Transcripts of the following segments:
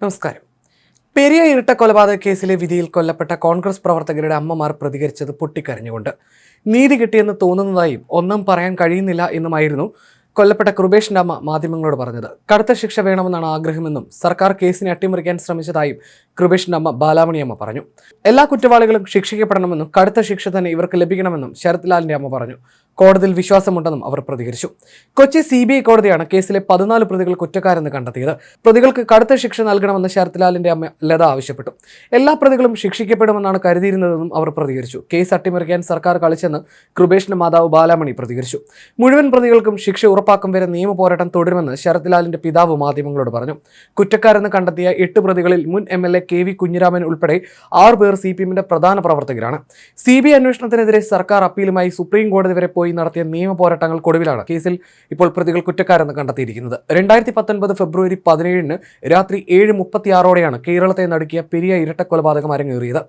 നമസ്കാരം. പെരിയ ഇരട്ട കൊലപാതക കേസിലെ വിധിയിൽ കൊല്ലപ്പെട്ട കോൺഗ്രസ് പ്രവർത്തകരുടെ അമ്മമാർ പ്രതികരിച്ചത് പൊട്ടിക്കരഞ്ഞുകൊണ്ട്. നീതി കിട്ടിയെന്ന് തോന്നുന്നതായും ഒന്നും പറയാൻ കഴിയുന്നില്ല എന്നുമായിരുന്നു കൊല്ലപ്പെട്ട കൃപേഷിന്റെ അമ്മ മാധ്യമങ്ങളോട് പറഞ്ഞത്. കടുത്ത ശിക്ഷ വേണമെന്നാണ് ആഗ്രഹമെന്നും സർക്കാർ കേസിനെ അട്ടിമറിക്കാൻ ശ്രമിച്ചതായും കൃപേഷിന്റെ അമ്മ ബാലാമണിയമ്മ പറഞ്ഞു. എല്ലാ കുറ്റവാളികളും ശിക്ഷിക്കപ്പെടണമെന്നും കടുത്ത ശിക്ഷ തന്നെ ഇവർക്ക് ലഭിക്കണമെന്നും ശരത് ലാലിന്റെ അമ്മ പറഞ്ഞു. കോടതിയിൽ വിശ്വാസമുണ്ടെന്നും അവർ പ്രതികരിച്ചു. കൊച്ചി സി ബി ഐ കോടതിയാണ് കേസിലെ പതിനാല് പ്രതികൾ കുറ്റക്കാരെന്ന് കണ്ടെത്തിയത്. പ്രതികൾക്ക് കടുത്ത ശിക്ഷ നൽകണമെന്ന് ശരത്ലാലിന്റെ അമ്മ ലത ആവശ്യപ്പെട്ടു. എല്ലാ പ്രതികളും ശിക്ഷിക്കപ്പെടുമെന്നാണ് കരുതിയിരുന്നതെന്നും അവർ പ്രതികരിച്ചു. കേസ് അട്ടിമറിക്കാൻ സർക്കാർ കളിച്ചെന്ന് കൃപേഷിന്റെ മാതാവ് ബാലാമണി പ്രതികരിച്ചു. മുഴുവൻ പ്രതികൾക്കും ശിക്ഷ ഉറപ്പാക്കും വരെ നിയമ പോരാട്ടം തുടരുമെന്ന് ശരത്ലാലിന്റെ പിതാവ് മാധ്യമങ്ങളോട് പറഞ്ഞു. കുറ്റക്കാരെന്ന് കണ്ടെത്തിയ എട്ട് പ്രതികളിൽ മുൻ M L A K V Kunhiraman ഉൾപ്പെടെ ആറ് പേർ സി പി എമ്മിന്റെ പ്രധാന പ്രവർത്തകരാണ്. സി ബി ഐ അന്വേഷണത്തിനെതിരെ സർക്കാർ അപ്പീലുമായി സുപ്രീം കോടതി വരെ പോയി നടത്തിയ നിയമ പോരാട്ടങ്ങൾക്കൊടുവിലാണ് കേസിൽ ഇപ്പോൾ പ്രതികൾ കുറ്റക്കാരെന്ന് കണ്ടെത്തിയിരിക്കുന്നത്. രണ്ടായിരത്തി പത്തൊൻപത് ഫെബ്രുവരി പതിനേഴിന് രാത്രി ഏഴ് മുപ്പത്തിയാറോടെയാണ് കേരളത്തെ നടുക്കിയ പെരിയ ഇരട്ട കൊലപാതകം അരങ്ങേറിയത്.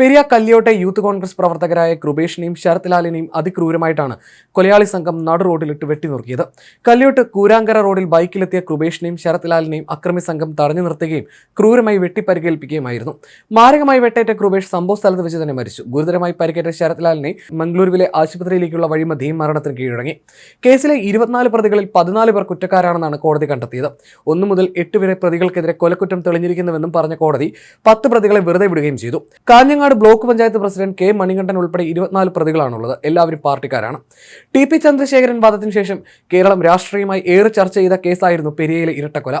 പെരിയ കല്യോട്ടെ യൂത്ത് കോൺഗ്രസ് പ്രവർത്തകരായ കൃപേഷിനെയും ശരത് ലാലിനെയും അതിക്രൂരമായിട്ടാണ് കൊലയാളി സംഘം നടു റോഡിലിട്ട് വെട്ടിനുറുക്കിയത് കല്യോട്ട് കൂരാങ്കര റോഡിൽ ബൈക്കിലെത്തിയ കൃപേഷിനെയും ശരത് ലാലിനെയും അക്രമി സംഘം തടഞ്ഞു നിർത്തുകയും ക്രൂരമായി വെട്ടിപ്പരിക്കേൽപ്പിക്കുകയുമായിരുന്നു. മാരകമായി വെട്ടേറ്റ കൃപേഷ് സംഭവ സ്ഥലത്ത് വെച്ച് തന്നെ മരിച്ചു. ഗുരുതരമായി പരിക്കേറ്റ ശരത് ലാലിനെ മംഗളൂരുവിലെ ആശുപത്രിയിലേക്കുള്ള വഴിമധ്യയും മരണത്തിന് കീഴടങ്ങി. കേസിലെ ഇരുപത്തിനാല് പ്രതികളിൽ പതിനാല് പേർ കുറ്റക്കാരാണെന്നാണ് കോടതി കണ്ടെത്തിയത്. ഒന്നു മുതൽ എട്ട് വരെ പ്രതികൾക്കെതിരെ കൊലക്കുറ്റം തെളിഞ്ഞിരിക്കുന്നുവെന്നും പറഞ്ഞ കോടതി പത്ത് പ്രതികളെ വെറുതെ വിടുകയും ചെയ്തു. Kanhangad block panchayat president K Manikandan ഉൾപ്പെടെ ഇരുപത്തിനാല് പ്രതികളാണുള്ളത്. എല്ലാവരും പാർട്ടിക്കാരാണ്. ടി പി ചന്ദ്രശേഖരൻ വാദത്തിന് ശേഷം കേരളം രാഷ്ട്രീയമായി ഏറെ ചർച്ച ചെയ്ത കേസായിരുന്നു പെരിയയിലെ ഇരട്ടക്കൊല.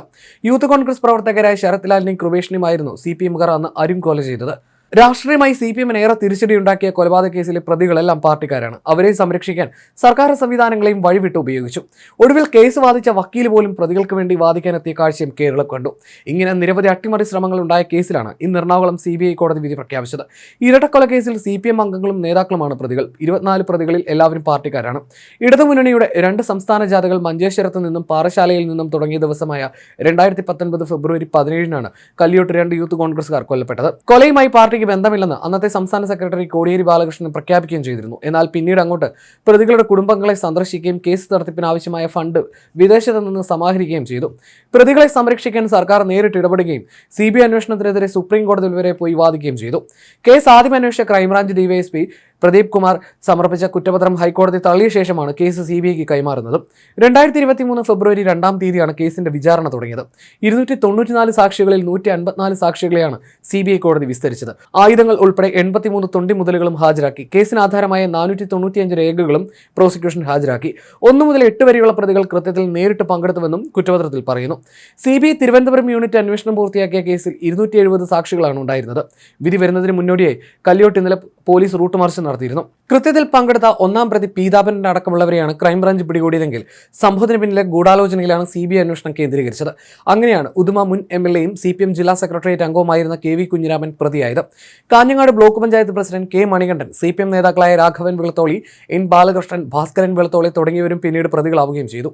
യൂത്ത് കോൺഗ്രസ് പ്രവർത്തകരായ ശരത് ലാലിനെയും കൃപേഷിനെയുമായിരുന്നു സി പി എമ്മുകാർ അന്ന് അരും കൊല ചെയ്തത്. രാഷ്ട്രീയമായി സി പി എമ്മിന് ഏറെ തിരിച്ചടിയുണ്ടാക്കിയ കൊലപാതക കേസിലെ പ്രതികളെല്ലാം പാർട്ടിക്കാരാണ്. അവരെ സംരക്ഷിക്കാൻ സർക്കാർ സംവിധാനങ്ങളെയും വഴിവിട്ട് ഉപയോഗിച്ചു. ഒടുവിൽ കേസ് വാദിച്ച വക്കീൽ പോലും പ്രതികൾക്ക് വേണ്ടി വാദിക്കാനെത്തിയ കാഴ്ചയും കേരളം കണ്ടു. ഇങ്ങനെ നിരവധി അട്ടിമറി ശ്രമങ്ങൾ ഉണ്ടായ കേസിലാണ് ഇന്ന് എറണാകുളം സി ബി ഐ കോടതി വിധി പ്രഖ്യാപിച്ചത്. ഇരട്ടക്കൊല കേസിൽ സി പി എം അംഗങ്ങളും നേതാക്കളുമാണ് പ്രതികൾ. ഇരുപത്തിനാല് പ്രതികളിൽ എല്ലാവരും പാർട്ടിക്കാരാണ്. ഇടതുമുന്നണിയുടെ രണ്ട് സംസ്ഥാന ജാഥകൾ മഞ്ചേശ്വരത്ത് നിന്നും പാറശാലയിൽ നിന്നും തുടങ്ങിയ ദിവസമായ രണ്ടായിരത്തി പത്തൊൻപത് ഫെബ്രുവരി പതിനേഴിനാണ് കല്യോട്ട് രണ്ട് യൂത്ത് കോൺഗ്രസ്സുകാർ കൊല്ലപ്പെട്ടത്. കൊലയുമായി പാർട്ടിക്ക് ബന്ധമില്ലെന്ന് അന്നത്തെ സംസ്ഥാന സെക്രട്ടറി കോടിയേരി ബാലകൃഷ്ണൻ പ്രഖ്യാപിക്കുകയും ചെയ്തിരുന്നു. എന്നാൽ പിന്നീട് അങ്ങോട്ട് പ്രതികളുടെ കുടുംബങ്ങളെ സന്ദർശിക്കുകയും കേസ് നടത്തിപ്പിന് ആവശ്യമായ ഫണ്ട് വിദേശത്ത് നിന്ന് സമാഹരിക്കുകയും ചെയ്തു. പ്രതികളെ സംരക്ഷിക്കാൻ സർക്കാർ നേരിട്ട് ഇടപെടുകയും സി ബി അന്വേഷണത്തിനെതിരെ സുപ്രീം കോടതി വരെ പോയി വാദിക്കുകയും ചെയ്തു. കേസ് ആദ്യം അന്വേഷിച്ച ക്രൈംബ്രാഞ്ച് ഡിവൈഎസ്പി പ്രദീപ് കുമാർ സമർപ്പിച്ച കുറ്റപത്രം ഹൈക്കോടതി തള്ളിയ ശേഷമാണ് കേസ് സി ബി ഐക്ക് കൈമാറുന്നത്. രണ്ടായിരത്തി ഇരുപത്തി മൂന്ന് ഫെബ്രുവരി രണ്ടാം തീയതിയാണ് കേസിന്റെ വിചാരണ തുടങ്ങിയത്. ഇരുന്നൂറ്റി തൊണ്ണൂറ്റിനാല് സാക്ഷികളിൽ നൂറ്റി അൻപത്തിനാല് സാക്ഷികളെയാണ് സി ബി ഐ കോടതി വിസ്തരിച്ചത്. ആയുധങ്ങൾ ഉൾപ്പെടെ എൺപത്തിമൂന്ന് തൊണ്ടി മുതലുകളും ഹാജരാക്കി. കേസിന് ആധാരമായ നാനൂറ്റി തൊണ്ണൂറ്റിയഞ്ച് രേഖകളും പ്രോസിക്യൂഷൻ ഹാജരാക്കി. ഒന്നു മുതൽ എട്ട് വരെയുള്ള പ്രതികൾ കൃത്യത്തിൽ നേരിട്ട് പങ്കെടുത്തുവെന്നും കുറ്റപത്രത്തിൽ പറയുന്നു. C B I Thiruvananthapuram unit അന്വേഷണം പൂർത്തിയാക്കിയ കേസിൽ ഇരുന്നൂറ്റി എഴുപത് സാക്ഷികളാണ് ഉണ്ടായിരുന്നത്. വിധി വരുന്നതിന് മുന്നോടിയായി കല്യോട്ട് ഇന്നലെ പോലീസ് റൂട്ട് മാർച്ച് നടത്തിയിരുന്നു. കൃത്യത്തിൽ പങ്കെടുത്ത ഒന്നാം പ്രതി പീതാപനന്റെ അടക്കമുള്ളവരെയാണ് ക്രൈംബ്രാഞ്ച് പിടികൂടിയതെങ്കിൽ സംഭവത്തിന് പിന്നിലെ ഗൂഢാലോചനയിലാണ് സി ബി ഐ അന്വേഷണം കേന്ദ്രീകരിച്ചത്. അങ്ങനെയാണ് ഉദുമ മുൻ എം എൽ എയും സി പി എം ജില്ലാ സെക്രട്ടേറിയറ്റ് അംഗവുമായിരുന്ന K V Kunhiraman പ്രതിയായത്. Kanhangad block panchayat president K Manikandan C P M നേതാക്കളായ രാഘവൻ വെളുത്തോളി എൻ ബാലകൃഷ്ണൻ ഭാസ്കരൻ വെളുത്തോളി തുടങ്ങിയവരും പിന്നീട് പ്രതികളാവുകയും ചെയ്തു.